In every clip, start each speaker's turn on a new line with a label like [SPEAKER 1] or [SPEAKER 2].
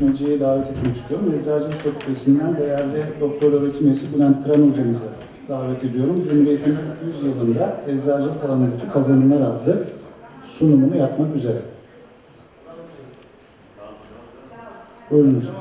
[SPEAKER 1] Hoca'yı davet etmek istiyorum. Eczacılık Fakültesinden değerli doktor öğretim üyesi Bülent Kıran hocamızı davet ediyorum. Cumhuriyet'in ilk 100 yılında eczacılık alanındaki kazanımlar adlı sunumunu yapmak üzere. Buyurun hocam.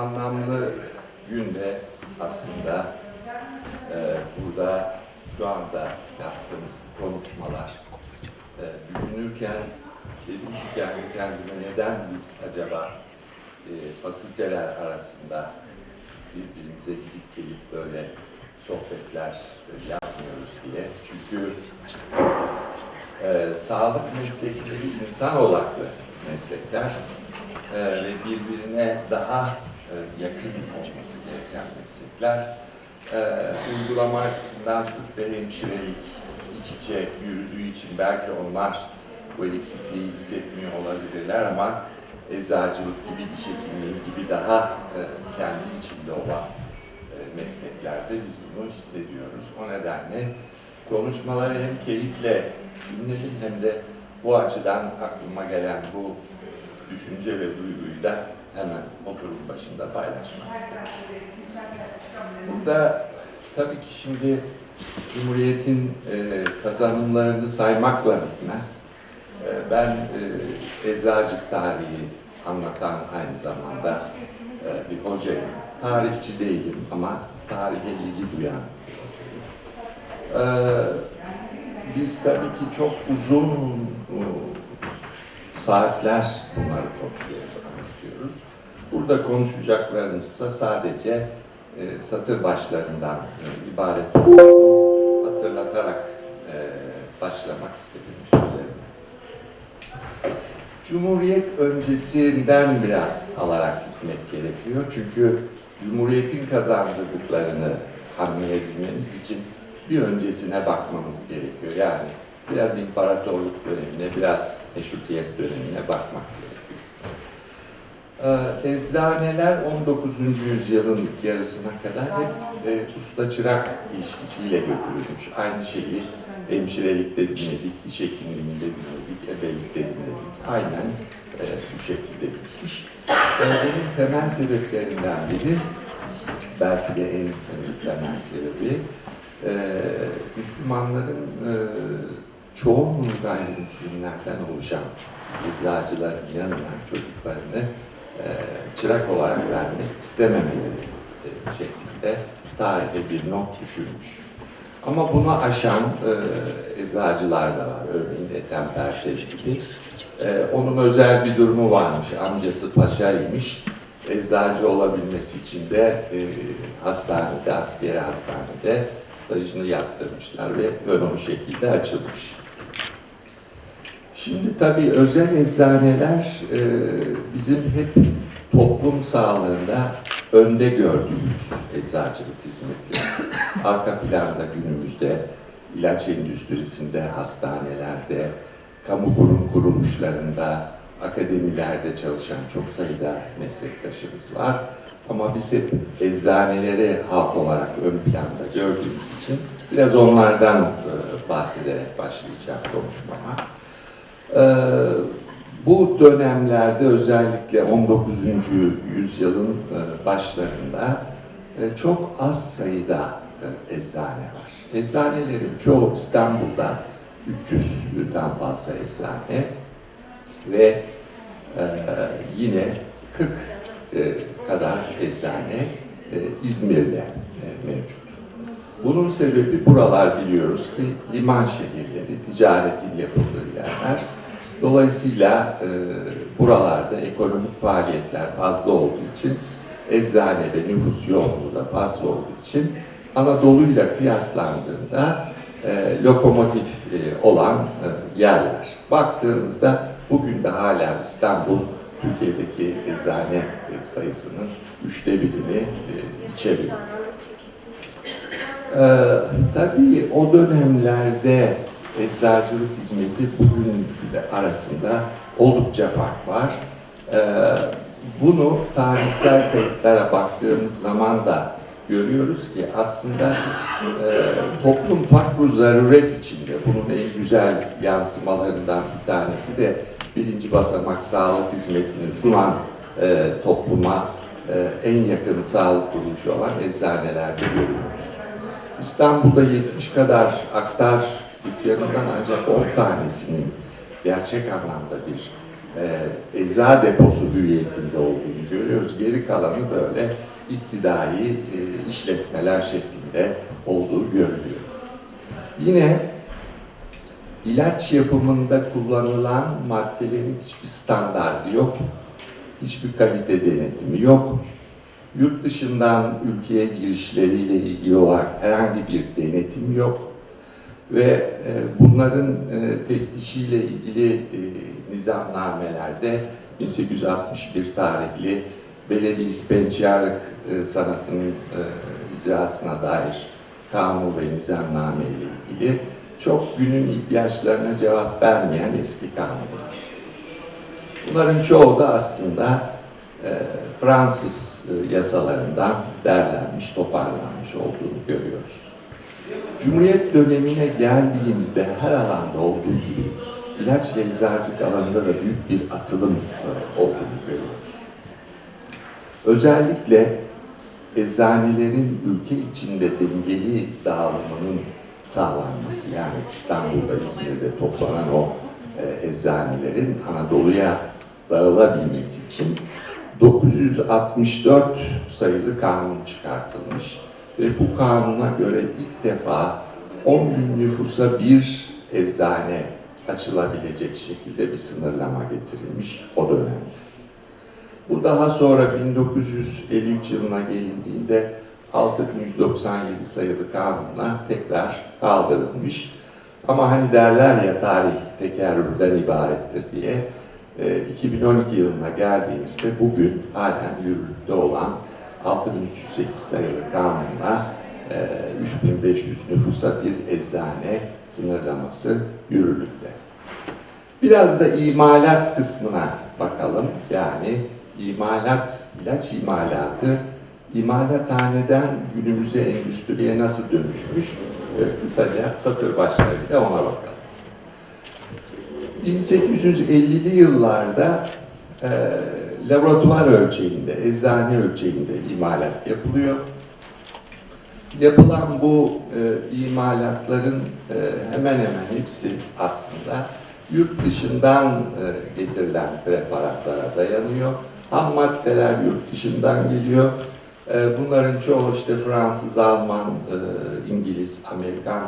[SPEAKER 2] Anlamlı günde aslında eee, burada şu anda yaptığımız konuşmalar eee, düşünürken dedim ki kendi kendime neden biz acaba e, fakülteler arasında birbirimize gidip gelip böyle sohbetler e, yapmıyoruz diye. Çünkü e, sağlık meslekleri insan odaklı meslekler e, ve birbirine daha e, yakın olması gereken meslekler. E, uygulama açısından tıp ve hemşirelik iç içe yürüdüğü için belki onlar bu eksikliği hissetmiyor olabilirler ama eczacılık gibi, diş hekimliği gibi daha e, kendi içinde olan e, mesleklerde biz bunu hissediyoruz. O nedenle konuşmaları hem keyifle dinledim hem de bu açıdan aklıma gelen bu düşünce ve duyguyu da hemen oturum başında paylaşmak istedim. Burada tabii ki şimdi Cumhuriyet'in e, kazanımlarını saymakla bitmez. E, ben e, eczacılık tarihi anlatan aynı zamanda e, bir hocayım. Tarihçi değilim ama tarihe ilgi duyan bir hocayım. E, biz tabii ki çok uzun e, saatler bunları konuşuyoruz. Burada konuşacaklarımızsa sadece e, satır başlarından e, ibaret olduğunu hatırlatarak e, başlamak istedim sözlerime. Cumhuriyet öncesinden biraz alarak gitmek gerekiyor. Çünkü Cumhuriyet'in kazandırdıklarını anlayabilmemiz için bir öncesine bakmamız gerekiyor. Yani biraz imparatorluk dönemine, biraz meşrutiyet dönemine bakmak gerekiyor. Ee, eczaneler 19. yüzyılın ilk yarısına kadar hep e, usta çırak ilişkisiyle götürülmüş. Aynı şeyi hemşirelikte dinledik, diş hekimliğinde dinledik, ebelikte dinledik. Aynen e, bu şekilde bitmiş. Bunun temel sebeplerinden biri, belki de en temel sebebi, e, Müslümanların e, çoğunluğu gayrimüslimlerden oluşan eczacıların yanına çocuklarını çırak olarak vermek istememeleri e, şeklinde tarihe bir not düşürmüş. Ama bunu aşan e, eczacılar da var. Örneğin Ethem Perşel gibi. E, onun özel bir durumu varmış. Amcası paşaymış. Eczacı olabilmesi için de e, hastanede, askeri hastanede stajını yaptırmışlar ve ön o şekilde açılmış. Şimdi tabii özel eczaneler e, bizim hep toplum sağlığında önde gördüğümüz eczacılık hizmetleri. Arka planda günümüzde ilaç endüstrisinde, hastanelerde, kamu kurum kuruluşlarında, akademilerde çalışan çok sayıda meslektaşımız var. Ama biz hep eczaneleri halk olarak ön planda gördüğümüz için biraz onlardan e, bahsederek başlayacağım konuşmama. Ee, bu dönemlerde özellikle 19. yüzyılın e, başlarında e, çok az sayıda e, eczane var. Eczanelerin çoğu İstanbul'da 300'den fazla eczane. ve yine 40 e, kadar eczane İzmir'de mevcut. Bunun sebebi buralar biliyoruz ki liman şehirleri, ticaretin yapıldığı yerler. Dolayısıyla e, buralarda ekonomik faaliyetler fazla olduğu için eczane ve nüfus yoğunluğu da fazla olduğu için Anadolu'yla kıyaslandığında e, lokomotif e, olan e, yerler. Baktığımızda bugün de hala İstanbul Türkiye'deki eczane e, sayısının üçte birini e, içeriyor. Ee, tabii o dönemlerde eczacılık hizmeti bugün arasında oldukça fark var. Ee, bunu tarihsel kayıtlara baktığımız zaman da görüyoruz ki aslında e, toplum fakru zaruret içinde bunun en güzel yansımalarından bir tanesi de birinci basamak sağlık hizmetini sunan e, topluma e, en yakın sağlık kuruluşu olan eczanelerde görüyoruz. İstanbul'da 70 kadar aktar dükkanından ancak 10 tanesinin gerçek anlamda bir e, ecza deposu hüviyetinde olduğunu görüyoruz. Geri kalanı böyle iktidai e, işletmeler şeklinde olduğu görülüyor. Yine ilaç yapımında kullanılan maddelerin hiçbir standardı yok. Hiçbir kalite denetimi yok. Yurt dışından ülkeye girişleriyle ilgili olarak herhangi bir denetim yok ve e, bunların e, teftişiyle ilgili e, nizamnamelerde 1861 tarihli belediye ispençiyarlık sanatının icrasına dair kanun ve nizamname ile ilgili çok günün ihtiyaçlarına cevap vermeyen eski kanunlar. Bunların çoğu da aslında Fransız yasalarından derlenmiş, toparlanmış olduğunu görüyoruz. Cumhuriyet dönemine geldiğimizde her alanda olduğu gibi ilaç ve eczacılık alanında da büyük bir atılım e, olduğunu görüyoruz. Özellikle eczanelerin ülke içinde dengeli dağılımının sağlanması yani İstanbul'da, İzmir'de toplanan o e, eczanelerin Anadolu'ya dağılabilmesi için 964 sayılı kanun çıkartılmış ve bu kanuna göre ilk defa 10 bin nüfusa bir eczane açılabilecek şekilde bir sınırlama getirilmiş o dönemde. Bu daha sonra 1953 yılına gelindiğinde 6197 sayılı kanunla tekrar kaldırılmış. Ama hani derler ya tarih tekerrürden ibarettir diye e, 2012 yılına geldiğimizde bugün halen yürürlükte olan 6308 sayılı kanunla e, 3500 nüfusa bir eczane sınırlaması yürürlükte. Biraz da imalat kısmına bakalım. Yani imalat, ilaç imalatı imalathaneden günümüze endüstriye nasıl dönüşmüş? Böyle kısaca satır başlarıyla ona bakalım. 1850'li yıllarda e, laboratuvar ölçeğinde, eczane ölçeğinde imalat yapılıyor. Yapılan bu e, imalatların e, hemen hemen hepsi aslında yurt dışından e, getirilen preparatlara dayanıyor. Ham maddeler yurt dışından geliyor. E, bunların çoğu işte Fransız, Alman, e, İngiliz, Amerikan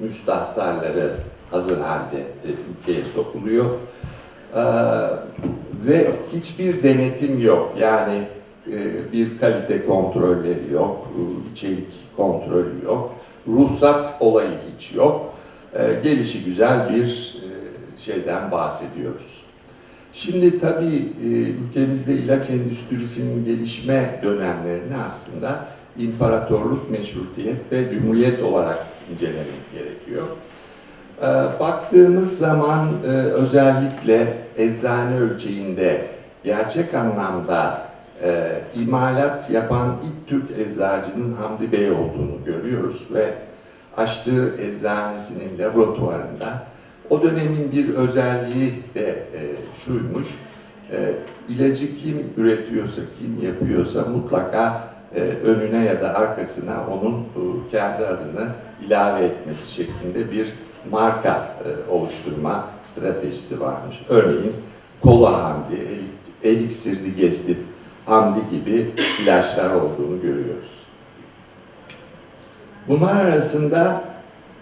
[SPEAKER 2] müstahsarları hazır halde e, ülkeye sokuluyor. E, ve hiçbir denetim yok. Yani e, bir kalite kontrolleri yok, e, içerik kontrolü yok, ruhsat olayı hiç yok. E, gelişi güzel bir şeyden bahsediyoruz. Şimdi tabii ülkemizde ilaç endüstrisinin gelişme dönemlerini aslında imparatorluk, meşrutiyet ve cumhuriyet olarak incelemek gerekiyor. E, baktığımız zaman e, özellikle eczane ölçeğinde gerçek anlamda e, imalat yapan ilk Türk eczacının Hamdi Bey olduğunu görüyoruz ve açtığı eczanesinin laboratuvarında o dönemin bir özelliği de e, şuymuş, e, ilacı kim üretiyorsa, kim yapıyorsa mutlaka e, önüne ya da arkasına onun e, kendi adını ilave etmesi şeklinde bir marka e, oluşturma stratejisi varmış. Örneğin kola hamdi, elik- eliksirli gestif hamdi gibi ilaçlar olduğunu görüyoruz. Bunlar arasında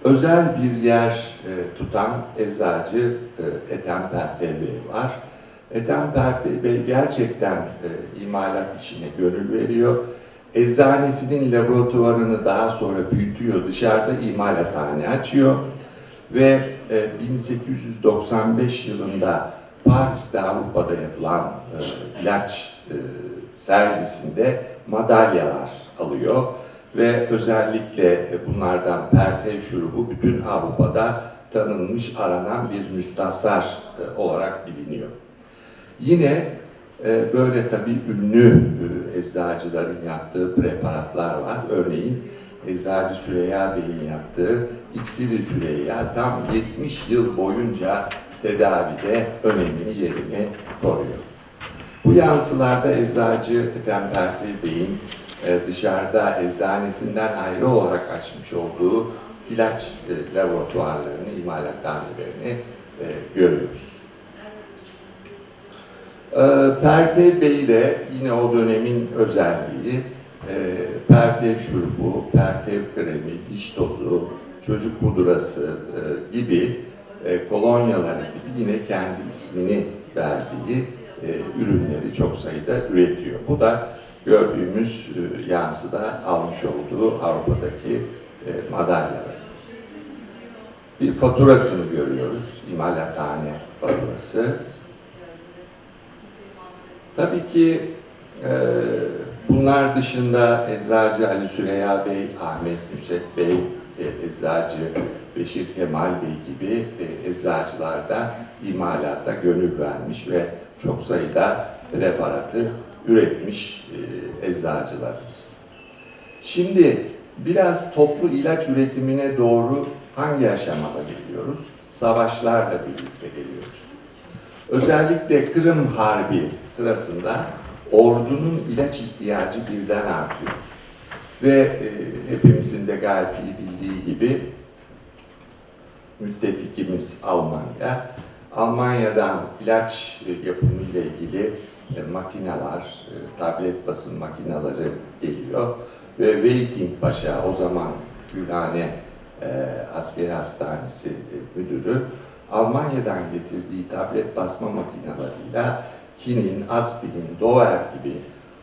[SPEAKER 2] özel bir yer e, tutan eczacı e, Ethem Pertev Bey var. Ethem Pertev Bey gerçekten e, imalat işine gönül veriyor. Eczanesinin laboratuvarını daha sonra büyütüyor, dışarıda imalathane açıyor ve e, 1895 yılında Paris'te Avrupa'da yapılan e, ilaç e, servisinde madalyalar alıyor ve özellikle bunlardan Pertev şurubu bütün Avrupa'da tanınmış, aranan bir müstahsar e, olarak biliniyor. Yine e, böyle tabii ünlü e, eczacıların yaptığı preparatlar var. Örneğin Eczacı Süreyya Bey'in yaptığı İksiri Süreyya tam 70 yıl boyunca tedavide önemli yerini koruyor. Bu yansılarda eczacı Ethem Pertev Bey'in e, dışarıda eczanesinden ayrı olarak açmış olduğu ilaç e, laboratuvarlarını, imalathanelerini e, görüyoruz. E, Pertev Bey de yine o dönemin özelliği Pertev şurubu, Pertev kremi, diş tozu, çocuk pudrası e, gibi e, kolonyaları gibi yine kendi ismini verdiği e, ürünleri çok sayıda üretiyor. Bu da gördüğümüz yansıda almış olduğu Avrupa'daki madalyalar. Bir faturasını görüyoruz, imalathane faturası. Tabii ki e, bunlar dışında Eczacı Ali Süreyya Bey, Ahmet Nusret Bey, e, Eczacı Beşir Kemal Bey gibi e, eczacılar da imalata gönül vermiş ve çok sayıda preparatı üretmiş e, eczacılarımız. Şimdi biraz toplu ilaç üretimine doğru hangi aşamada geliyoruz? Savaşlarla birlikte geliyoruz. Özellikle Kırım Harbi sırasında ordunun ilaç ihtiyacı birden artıyor. Ve e, hepimizin de gayet iyi bildiği gibi müttefikimiz Almanya, Almanya'dan ilaç e, yapımı ile ilgili e, makineler, e, tablet basım makineleri geliyor. Ve Waiting Paşa o zaman Gülhane e, Askeri Hastanesi e, müdürü Almanya'dan getirdiği tablet basma makinalarıyla kinin, aspirin, doer gibi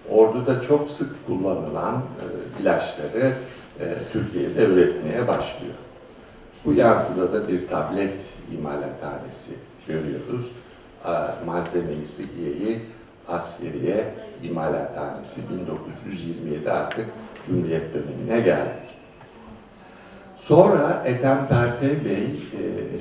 [SPEAKER 2] orduda çok sık kullanılan e, ilaçları e, Türkiye'de üretmeye başlıyor. Bu yansıda da bir tablet imalathanesi görüyoruz. A, Malzemeyi, Sıkiye'yi askeriye imalathanesi 1927 artık Cumhuriyet dönemine geldik. Sonra Ethem Pertev Bey,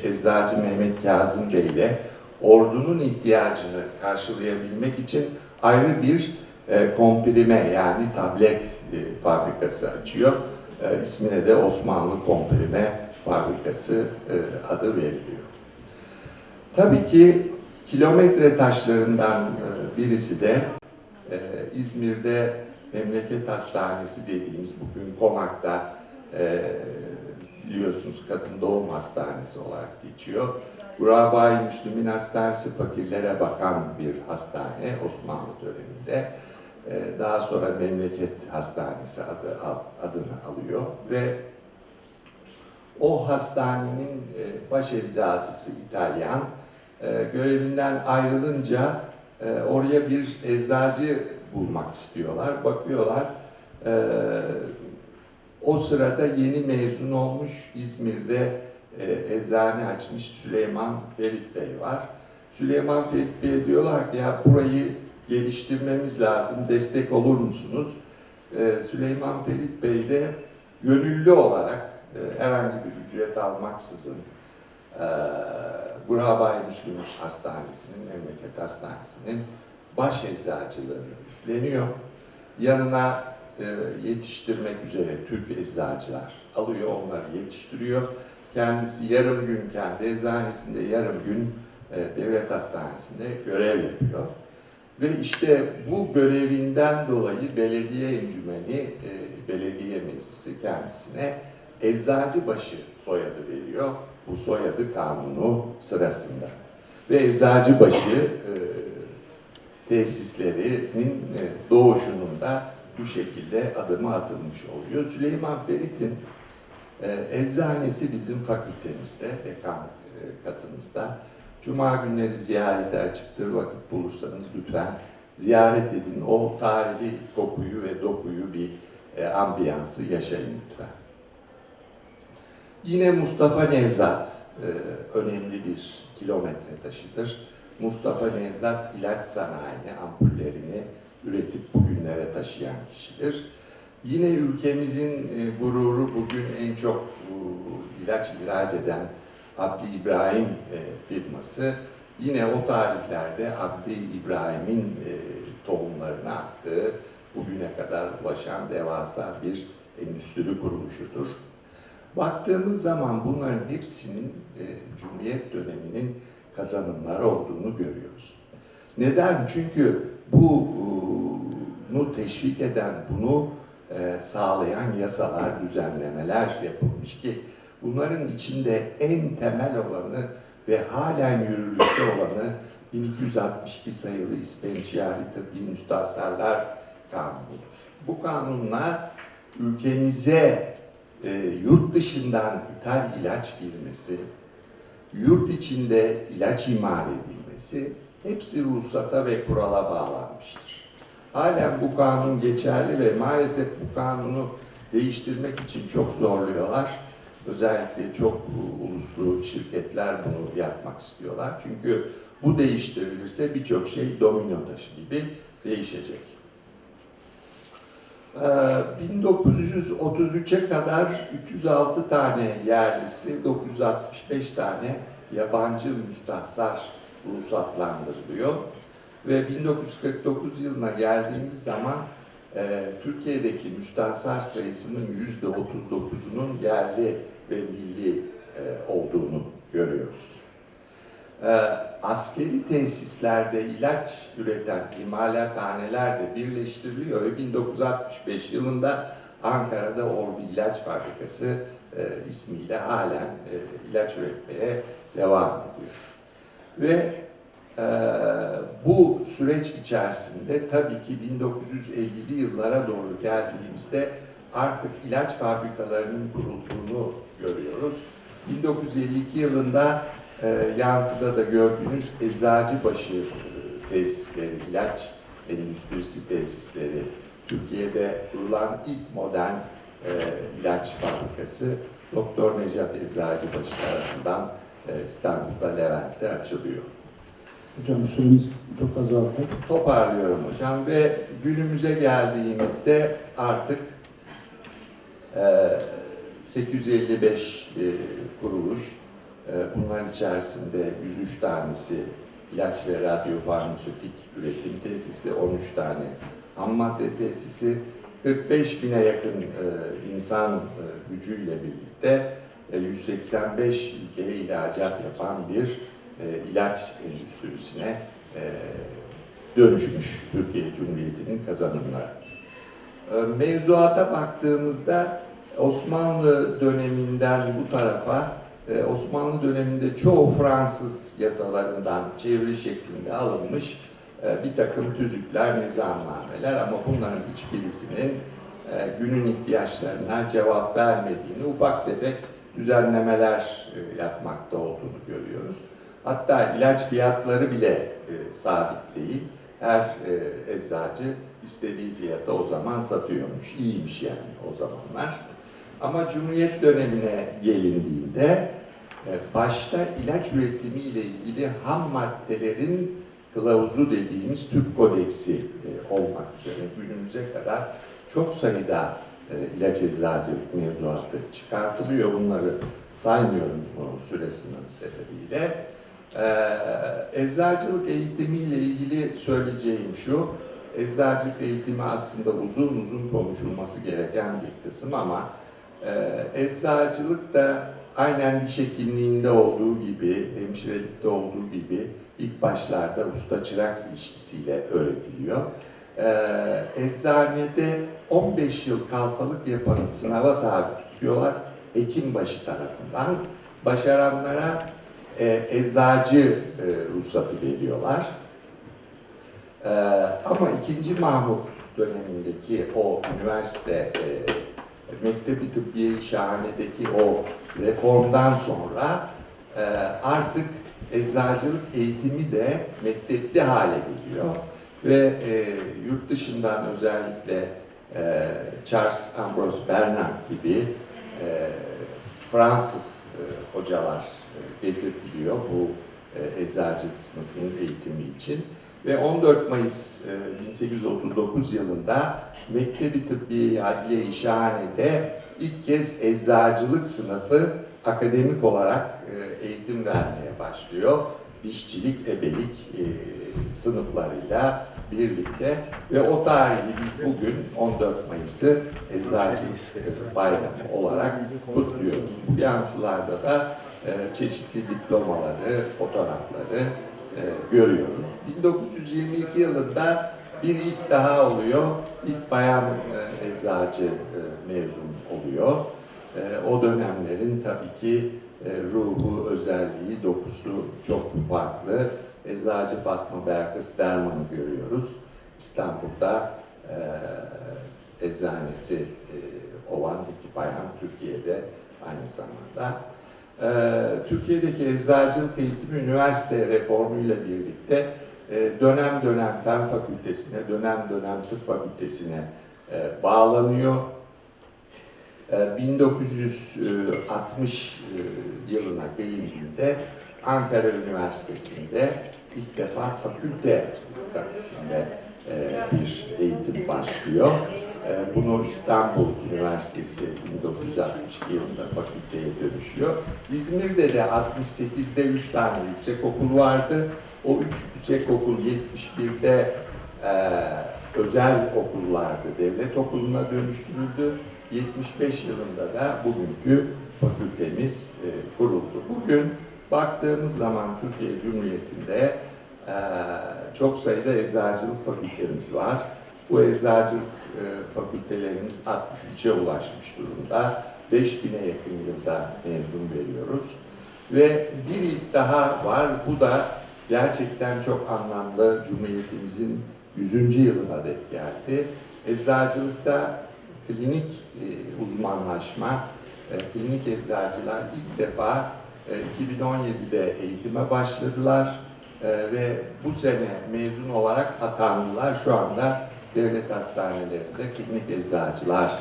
[SPEAKER 2] e, Eczacı Mehmet Kazım Bey ile ordunun ihtiyacını karşılayabilmek için ayrı bir e, komprime yani tablet e, fabrikası açıyor. E, ismine de Osmanlı Komprime Fabrikası e, adı veriliyor. Tabii ki kilometre taşlarından e, birisi de e, İzmir'de Memleket Hastanesi dediğimiz bugün Konak'ta e, biliyorsunuz kadın doğum hastanesi olarak geçiyor. Gurabay Müslümin Hastanesi fakirlere bakan bir hastane Osmanlı döneminde. E, daha sonra Memleket Hastanesi adı, adını alıyor ve o hastanenin e, baş eczacısı İtalyan e, görevinden ayrılınca e, oraya bir eczacı bulmak istiyorlar. Bakıyorlar o sırada yeni mezun olmuş İzmir'de e, eczane açmış Süleyman Ferit Bey var. Süleyman Ferit Bey diyorlar ki ya burayı geliştirmemiz lazım, destek olur musunuz? E, Süleyman Ferit Bey de gönüllü olarak e, herhangi bir ücret almaksızın e, Gurabay Müslüman Hastanesi'nin, Memleket Hastanesi'nin baş eczacılığını üstleniyor. Yanına e, yetiştirmek üzere Türk eczacılar alıyor, onları yetiştiriyor. Kendisi yarım gün kendi eczanesinde, yarım gün e, devlet hastanesinde görev yapıyor. Ve işte bu görevinden dolayı belediye encümeni, e, belediye meclisi kendisine Eczacıbaşı soyadı veriyor bu soyadı kanunu sırasında. ve Eczacıbaşı e, tesislerinin e, doğuşunun da bu şekilde adımı atılmış oluyor. Süleyman Ferit'in eczanesi bizim fakültemizde, dekanlık e, katımızda. Cuma günleri ziyarete açıktır. Vakit bulursanız lütfen ziyaret edin. O tarihi kokuyu ve dokuyu bir e, ambiyansı yaşayın lütfen. Yine Mustafa Nevzat e, önemli bir kilometre taşıdır. Mustafa Nevzat ilaç sanayini, ampullerini üretip bugünlere taşıyan kişidir. Yine ülkemizin e, gururu bugün en çok e, ilaç ihraç eden Abdi İbrahim e, firması. Yine o tarihlerde Abdi İbrahim'in tohumlarını attığı bugüne kadar ulaşan devasa bir endüstri kuruluşudur. Baktığımız zaman bunların hepsinin Cumhuriyet döneminin kazanımları olduğunu görüyoruz. Neden? Çünkü bunu teşvik eden, bunu e, sağlayan yasalar, düzenlemeler yapılmış ki bunların içinde en temel olanı ve halen yürürlükte olanı 1262 sayılı İspençiyari Tıbbi Müstahsarlar Kanunu'dur. Bu kanunla ülkemize e, yurt dışından ithal ilaç girmesi, yurt içinde ilaç imal edilmesi hepsi ruhsata ve kurala bağlanmıştır. Halen bu kanun geçerli ve maalesef bu kanunu değiştirmek için çok zorluyorlar. Özellikle çok uluslu şirketler bunu yapmak istiyorlar. Çünkü bu değiştirilirse birçok şey domino taşı gibi değişecek. Ee, 1933'e kadar 306 tane yerlisi, 965 tane yabancı müstahsar ruhsatlandırılıyor. Ve 1949 yılına geldiğimiz zaman e, Türkiye'deki müstahsar sayısının %39'unun yerli ve milli e, olduğunu görüyoruz. E, askeri tesislerde ilaç üreten imalathaneler de birleştiriliyor ve 1965 yılında Ankara'da Orbi İlaç Fabrikası e, ismiyle halen e, ilaç üretmeye devam ediyor. Ve e, bu süreç içerisinde tabii ki 1950'li yıllara doğru geldiğimizde artık ilaç fabrikalarının kurulduğunu görüyoruz. 1952 yılında e, yansıda da gördüğünüz Eczacıbaşı e, tesisleri, ilaç endüstrisi tesisleri, Türkiye'de kurulan ilk modern e, ilaç fabrikası Doktor Necat Eczacıbaşı tarafından e, İstanbul'da Levent'te açılıyor.
[SPEAKER 1] Hocam süremiz çok azaldı.
[SPEAKER 2] Toparlıyorum hocam ve günümüze geldiğimizde artık e, 855 e, kuruluş, e, bunların içerisinde 103 tanesi ilaç ve radyofarmasötik üretim tesisi, 13 tane ham madde tesisi, 45 bine yakın e, insan e, gücüyle birlikte e, 185 ülkeye ihracat yapan bir e, ilaç endüstrisine e, dönüşmüş Türkiye Cumhuriyeti'nin kazanımları. E, Mevzuata baktığımızda Osmanlı döneminden bu tarafa e, Osmanlı döneminde çoğu Fransız yasalarından çeviri şeklinde alınmış bir takım tüzükler, nizamnameler ama bunların hiçbirisinin e, günün ihtiyaçlarına cevap vermediğini, ufak tefek düzenlemeler yapmakta olduğunu görüyoruz. Hatta ilaç fiyatları bile e, sabit değil. Her e, eczacı istediği fiyata o zaman satıyormuş. İyiymiş yani o zamanlar. Ama Cumhuriyet dönemine gelindiğinde e, başta ilaç üretimiyle ilgili ham maddelerin kılavuzu dediğimiz Türk Kodeksi e, olmak üzere günümüze kadar çok sayıda e, ilaç eczacılık mevzuatı çıkartılıyor. Bunları saymıyorum bu süre sınırı sebebiyle. Ee, eczacılık eğitimiyle ilgili söyleyeceğim şu, eczacılık eğitimi aslında uzun uzun konuşulması gereken bir kısım ama e, eczacılık da aynen diş hekimliğinde olduğu gibi, hemşirelikte olduğu gibi ilk başlarda usta çırak ilişkisiyle öğretiliyor. Ee, eczanede 15 yıl kalfalık yapanı sınava tabi tutuyorlar Hekimbaşı tarafından. Başaranlara e, eczacı e, ruhsatı veriyorlar. E, ama 2. Mahmut dönemindeki o üniversite e, Mektebi Tıbbiye Şahane'deki o reformdan sonra e, artık eczacılık eğitimi de mektepli hale geliyor ve e, yurt dışından özellikle e, Charles Ambrose Bernard gibi e, Fransız e, hocalar getirtiliyor bu e, eczacılık sınıfının eğitimi için. Ve 14 Mayıs e, 1839 yılında Mektebi Tıbbiye Adliye-i Şahane'de ilk kez eczacılık sınıfı akademik olarak e, eğitim vermeye başlıyor. Dişçilik, ebelik e, sınıflarıyla birlikte ve o tarihi biz bugün 14 Mayıs'ı Eczacılık Bayramı olarak kutluyoruz. Bu yansılarda da e, çeşitli diplomaları, fotoğrafları e, görüyoruz. 1922 yılında bir ilk daha oluyor. İlk bayan e, eczacı e, mezun oluyor. E, o dönemlerin tabii ki e, ruhu, özelliği, dokusu çok farklı. Eczacı Fatma Berkız Derman'ı görüyoruz. İstanbul'da e, eczanesi e, olan iki bayan Türkiye'de aynı zamanda. Ee, Türkiye'deki eczacılık eğitimi üniversite reformuyla birlikte e, dönem dönem fen fakültesine, dönem dönem tıp fakültesine e, bağlanıyor. E, 1960 e, yılına gelindiğinde Ankara Üniversitesi'nde ilk defa fakülte statüsünde e, bir eğitim başlıyor. E, Bunu İstanbul Üniversitesi 1962 yılında fakülteye dönüşüyor. İzmir'de de 68'de 3 tane yüksek okul vardı. O 3 yüksek okul 71'de e, özel okullardı. Devlet okuluna dönüştürüldü. 75 yılında da bugünkü fakültemiz e, kuruldu. Bugün baktığımız zaman Türkiye Cumhuriyeti'nde e, çok sayıda eczacılık fakültemiz var. Bu eczacılık e, fakültelerimiz 63'e ulaşmış durumda. 5000'e yakın yılda mezun veriyoruz. Ve bir ilk daha var. Bu da gerçekten çok anlamlı Cumhuriyetimizin 100. yılına denk geldi. Eczacılıkta klinik e, uzmanlaşma, e, klinik eczacılar ilk defa e, 2017'de eğitime başladılar e, ve bu sene mezun olarak atandılar. Şu anda devlet hastanelerinde klinik eczacılar,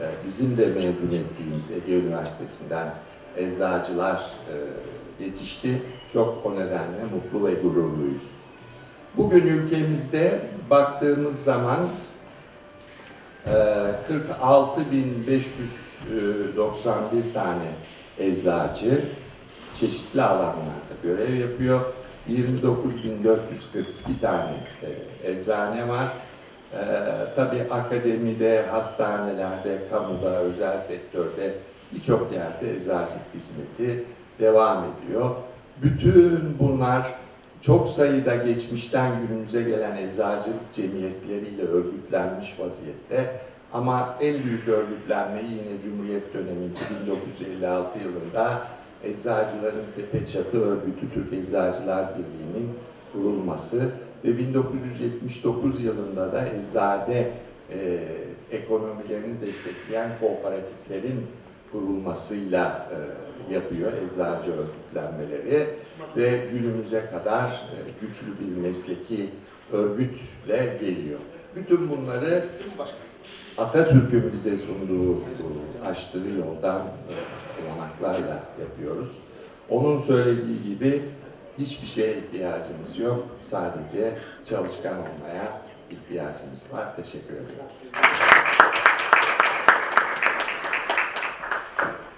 [SPEAKER 2] e, bizim de mezun ettiğimiz Ege Üniversitesi'nden eczacılar e, yetişti. Çok o nedenle mutlu ve gururluyuz. Bugün ülkemizde baktığımız zaman e, 46.591 tane eczacı çeşitli alanlarda görev yapıyor. 29.442 tane e, eczane var. Ee, tabii akademide, hastanelerde, kamuda, özel sektörde birçok yerde eczacılık hizmeti devam ediyor. Bütün bunlar çok sayıda geçmişten günümüze gelen eczacılık cemiyetleriyle örgütlenmiş vaziyette. Ama en büyük örgütlenmeyi yine Cumhuriyet döneminde 1956 yılında Eczacıların Tepe Çatı Örgütü Türk Eczacılar Birliği'nin kurulması ve 1979 yılında da eczade e, ekonomilerini destekleyen kooperatiflerin kurulmasıyla e, yapıyor eczacı örgütlenmeleri ve günümüze kadar e, güçlü bir mesleki örgütle geliyor. Bütün bunları Atatürk'ün bize sunduğu, açtığı yoldan e, olanaklarla yapıyoruz. Onun söylediği gibi hiçbir şeye ihtiyacımız yok. Sadece çalışkan olmaya ihtiyacımız var. Teşekkür ederim.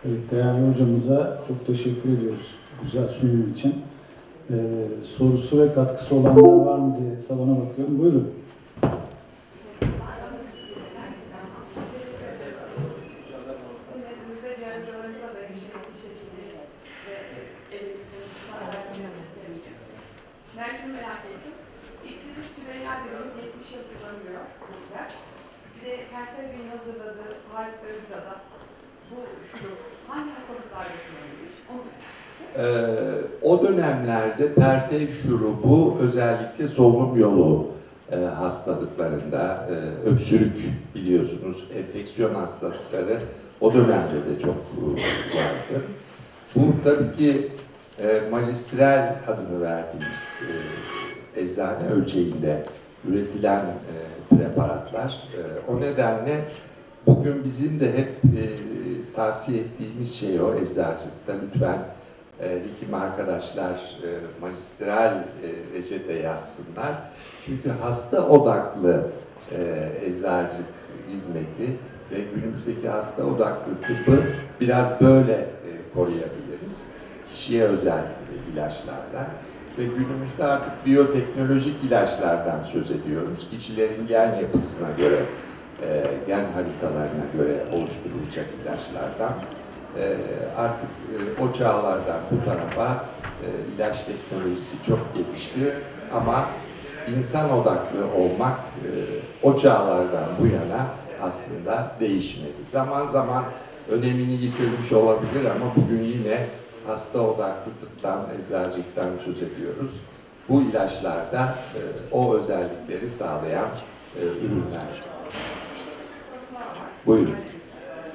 [SPEAKER 1] Evet, değerli hocamıza çok teşekkür ediyoruz güzel sunum için. Ee, sorusu ve katkısı olanlar var mı diye salona bakıyorum. Buyurun.
[SPEAKER 3] Sünnetimize, yargılarımıza da yönelik bir şekilde ve eleştirimizi Ben şunu merak ettim. İşsizlik Süreyya dediğimiz 70 yıl kullanılıyor. Bilgiler. Bir de Pertel Bey'in hazırladığı Haris Özgür'da bu şu hangi hastalıklarda kullanılmış? Onu merak ettim.
[SPEAKER 2] Ee, o dönemlerde perte şurubu özellikle solunum yolu e, hastalıklarında, e, öksürük biliyorsunuz, enfeksiyon hastalıkları o dönemde de çok e, vardı. Bu tabii ki e, magistral adını verdiğimiz e, eczane ölçeğinde üretilen e, preparatlar. E, o nedenle bugün bizim de hep e, tavsiye ettiğimiz şey o eczacılıkta lütfen hekim arkadaşlar e, magistral e, reçete yazsınlar. Çünkü hasta odaklı e, eczacılık hizmeti ve günümüzdeki hasta odaklı tıbbı biraz böyle koruyabiliriz. Kişiye özel ilaçlarla ve günümüzde artık biyoteknolojik ilaçlardan söz ediyoruz. Kişilerin gen yapısına göre, gen haritalarına göre oluşturulacak ilaçlardan. E, artık e, o çağlardan bu tarafa e, ilaç teknolojisi çok gelişti ama insan odaklı olmak e, o çağlardan bu yana aslında değişmedi. Zaman zaman önemini yitirmiş olabilir ama bugün yine hasta odaklı tıptan, eczacılıktan söz ediyoruz. Bu ilaçlarda o özellikleri sağlayan ürünler. Buyurun.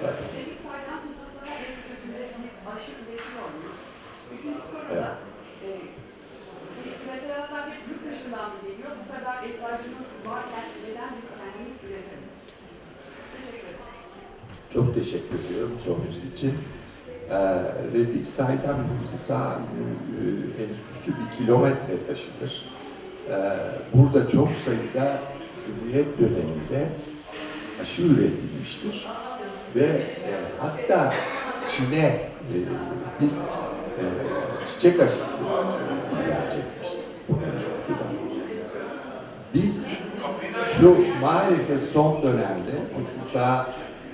[SPEAKER 2] Tabii.
[SPEAKER 3] Dedik saydan hızlısına enstitüsünde biz aşı üretiyor muyuz? Üçüncü soruda
[SPEAKER 2] Evet.
[SPEAKER 3] e, bu preparatlar hep yurt dışından mı geliyor? Bu kadar eczacımız varken neden biz kendimiz üretemiyoruz? Teşekkür ederim.
[SPEAKER 2] Çok sorunuz için. Ee, Refik Saydam Sisa e, Enstitüsü bir kilometre taşıdır. Ee, burada çok sayıda Cumhuriyet döneminde aşı üretilmiştir. Ve e, hatta Çin'e e, biz e, çiçek aşısı ihraç etmişiz bu enstitüden. Biz şu maalesef son dönemde Mısırsa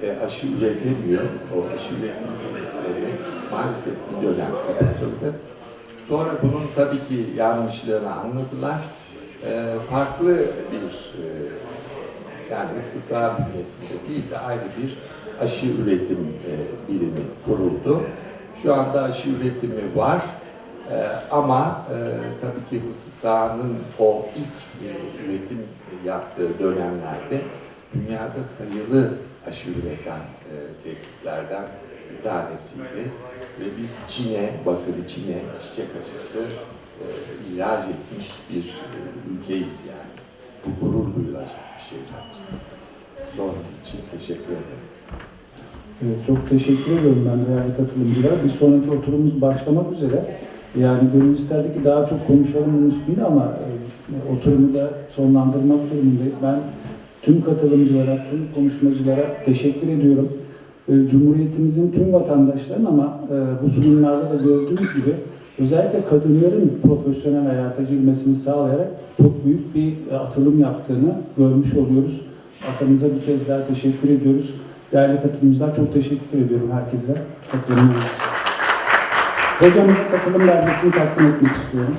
[SPEAKER 2] e, aşı üretemiyor. O aşı üretim tesisleri maalesef bir dönem kapatıldı. Sonra bunun tabii ki yanlışlığını anladılar. E, farklı bir e, yani Mısırsa bünyesinde değil de ayrı bir aşı üretim e, birimi kuruldu. Şu anda aşı üretimi var. Ee, ama e, tabii ki Mısır sahanın o ilk e, üretim yaptığı dönemlerde dünyada sayılı aşı üreten e, tesislerden bir tanesiydi. Ve biz Çin'e, bakın Çin'e çiçek aşısı e, ihraç etmiş bir e, ülkeyiz yani. Bu gurur duyulacak bir şey bence. Sorunuz için teşekkür ederim.
[SPEAKER 1] Evet, çok teşekkür ediyorum ben değerli katılımcılar. Bir sonraki oturumumuz başlamak üzere. Yani gönül isterdi ki daha çok konuşalım bunun üstünde ama e, oturumu da sonlandırmak durumundayım. Ben tüm katılımcılara, tüm konuşmacılara teşekkür ediyorum. E, Cumhuriyetimizin tüm vatandaşların ama e, bu sunumlarda da gördüğümüz gibi özellikle kadınların profesyonel hayata girmesini sağlayarak çok büyük bir e, atılım yaptığını görmüş oluyoruz. Atamıza bir kez daha teşekkür ediyoruz. Değerli katılımcılar çok teşekkür ediyorum herkese katılımlarınız için. Hocamıza katılım belgesini takdim etmek istiyorum.